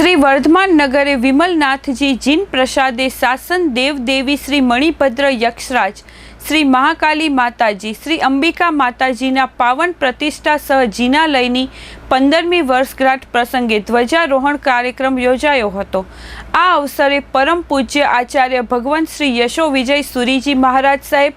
શ્રી વર્ધમાન નગરે વિમલનાથજી જીન પ્રસાદે શાસન દેવદેવી શ્રી મણિભદ્ર યક્ષરાજ, શ્રી મહાકાલી માતાજી, શ્રી અંબિકા માતાજીના પાવન પ્રતિષ્ઠા સહ જીનાલયની પંદરમી વર્ષગાંઠ પ્રસંગે ધ્વજારોહણ કાર્યક્રમ યોજાયો હતો. આ અવસરે પરમ પૂજ્ય આચાર્ય ભગવાન શ્રી યશો વિજય સુરીજી મહારાજ સાહેબ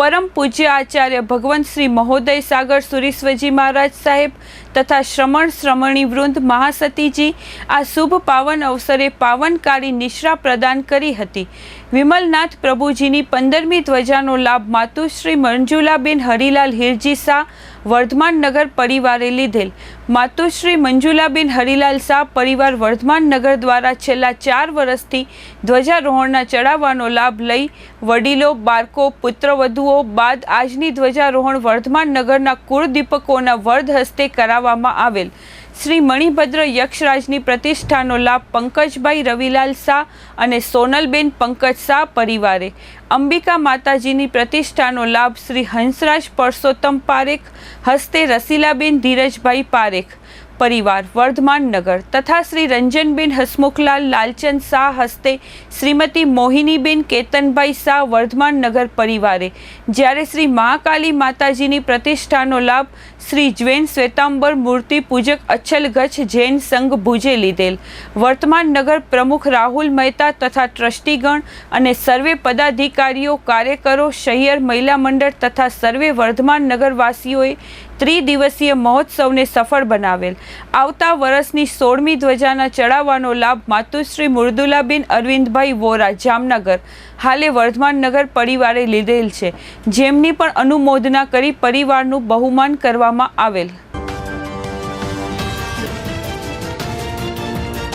પરમ પૂજ્ય આચાર્ય ભગવંત શ્રી મહોદય સાગર સુરીશ્વરજી મહારાજ સાહેબ તથા શ્રમણ શ્રમણી વૃંદ મહાસતીજી આ શુભ પાવન અવસરે પાવનકારી નિશ્રા પ્રદાન કરી હતી. વિમલનાથ પ્રભુજીની પંદરમી ધ્વજાનો લાભ માતુશ્રી મંજુલાબેન હરિલાલ હિરજી શાહ વર્ધમાન નગર પરિવારે લીધેલ. માતુશ્રી મંજુલાબેન હરિલાલ શાહ પરિવાર વર્ધમાન નગર દ્વારા છેલ્લા ચાર વર્ષથી ધ્વજારોહણના ચડાવવાનો લાભ લઈ વડીલો, બાળકો, પુત્રવધુઓ બાદ આજની ધ્વજારોહણ વર્ધમાન નગરના કુળદીપકોના વરદ હસ્તે કરાવવામાં આવેલ. શ્રી મણિભદ્ર યક્ષરાજની પ્રતિષ્ઠાનો લાભ પંકજભાઈ રવિલાલ શાહ અને સોનલબેન પંકજ શાહ પરિવારે. અંબિકા માતાજીની પ્રતિષ્ઠાનો લાભ શ્રી હંસરાજ પરસોત્તમ પારેખ, હસ્તે રસીલાબેન ધીરજભાઈ પારેખ. પરિવાર વર્ધમાન નગર તથા શ્રી રંજનબેન હસમુખલાલ લાલચંદ શાહ હસ્તે શ્રીમતી મોહિનીબેન કેતનભાઈ શાહ વર્ધમાન નગર પરિવારે, જ્યારે શ્રી મહાકાલી માતાજીની પ્રતિષ્ઠાનો લાભ શ્રી જ્વૈન શ્વેતાંબર મૂર્તિ પૂજક અચ્છલ જૈન સંઘ ભુજે લીધેલ. વર્તમાન નગર પ્રમુખ રાહુલ મહેતા તથા ટ્રસ્ટીગણ અને સર્વે પદાધિકારીઓ, કાર્યકરો, શહેર, મહિલા મંડળ તથા સર્વે વર્ધમાન નગરવાસીઓએ ત્રિદિવસીય મહોત્સવને સફળ બનાવેલ. આવતા વર્ષની સોળમી ધ્વજાના ચડાવવાનો લાભ માતુશ્રી મૃદુલાબેન અરવિંદભાઈ વોરા જામનગર, હાલે વર્ધમાન નગર પરિવારે લીધેલ છે. જેમની પણ અનુમોદના કરી પરિવારનું બહુમાન કરવામાં આવેલ.